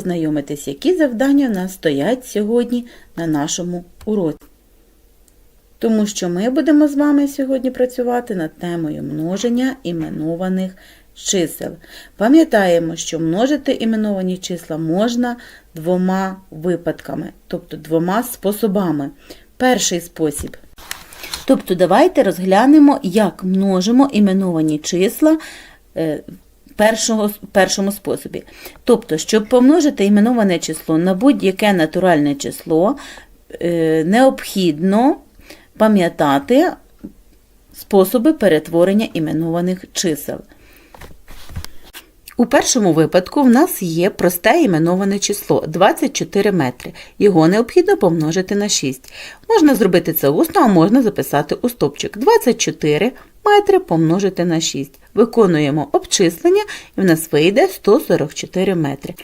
Знайомитись, які завдання в нас стоять сьогодні на нашому уроці. Тому що ми будемо з вами сьогодні працювати над темою множення іменованих чисел. Пам'ятаємо, що множити іменовані числа можна двома випадками, тобто двома способами. Перший спосіб. Тобто давайте розглянемо, як множимо іменовані числа е, першого, першому способі. Тобто, щоб помножити іменоване число на будь-яке натуральне число, е, необхідно пам'ятати способи перетворення іменованих чисел. У першому випадку в нас є просте іменоване число 24 метри. Його необхідно помножити на 6. Можна зробити це усно, а можна записати у стопчик. 24 метри помножити на 6. Виконуємо обчислення і в нас вийде 144 метри.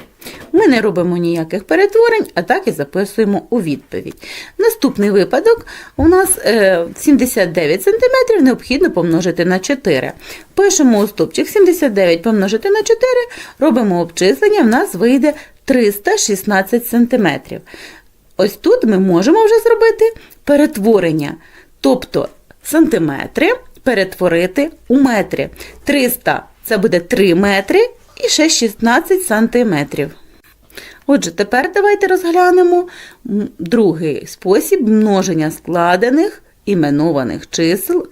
Ми не робимо ніяких перетворень, а так і записуємо у відповідь. Наступний випадок у нас е, 79 см необхідно помножити на 4. Пишемо у стопчик 79 помножити на 4, робимо обчислення, в нас вийде 316 см. Ось тут ми можемо вже зробити перетворення. Тобто сантиметри перетворити у метри. 300 це буде 3 метри і ще 16 сантиметрів. Отже, тепер давайте розглянемо другий спосіб множення складених іменованих чисел.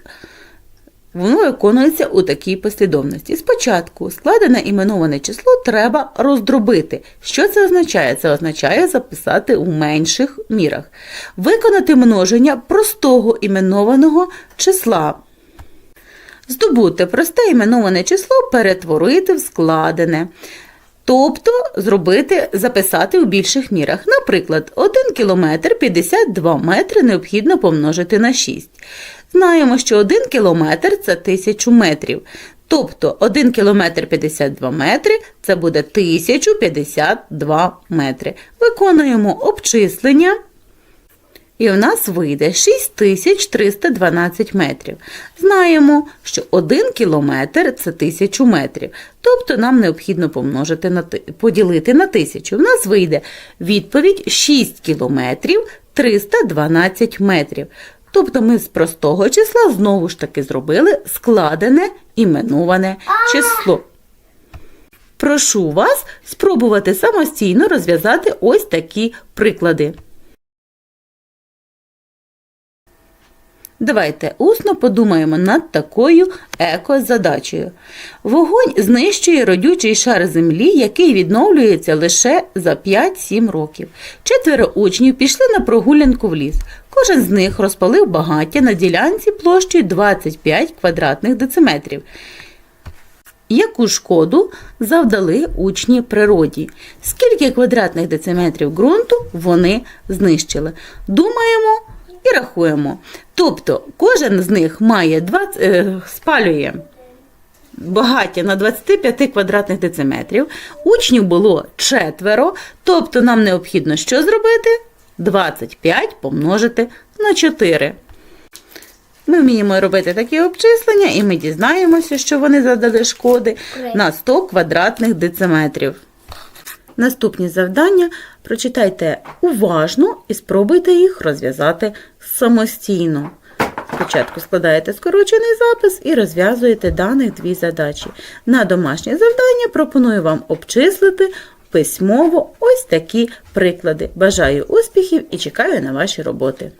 Воно виконується у такій послідовності. Спочатку складене іменоване число треба роздробити. Що це означає? Це означає записати у менших мірах. Виконати множення простого іменованого числа. Здобути просте іменоване число перетворити в складене. Тобто зробити, записати у більших мірах. Наприклад, 1 кілометр 52 метри необхідно помножити на 6. Знаємо, що 1 кілометр це 1000 метрів. Тобто 1 кілометр 52 метри це буде 1052 метри. Виконуємо обчислення. І в нас вийде 6312 метрів. Знаємо, що 1 кілометр це 1000 метрів. Тобто нам необхідно помножити на, ти- поділити на 1000. В нас вийде відповідь 6 кілометрів 312 метрів. Тобто ми з простого числа знову ж таки зробили складене іменоване число. Прошу вас спробувати самостійно розв'язати ось такі приклади. Давайте усно подумаємо над такою еко-задачею. Вогонь знищує родючий шар землі, який відновлюється лише за 5-7 років. Четверо учнів пішли на прогулянку в ліс. Кожен з них розпалив багаття на ділянці площею 25 квадратних дециметрів. Яку шкоду завдали учні природі? Скільки квадратних дециметрів ґрунту вони знищили? Думаємо і рахуємо. Тобто кожен з них має 20, е, спалює багаття на 25 квадратних дециметрів. Учнів було четверо, тобто нам необхідно що зробити? 25 помножити на 4. Ми вміємо робити такі обчислення, і ми дізнаємося, що вони задали шкоди на 100 квадратних дециметрів. Наступні завдання прочитайте уважно і спробуйте їх розв'язати самостійно. Спочатку складаєте скорочений запис і розв'язуєте даних дві задачі. На домашнє завдання пропоную вам обчислити письмово ось такі приклади. Бажаю успіхів і чекаю на ваші роботи.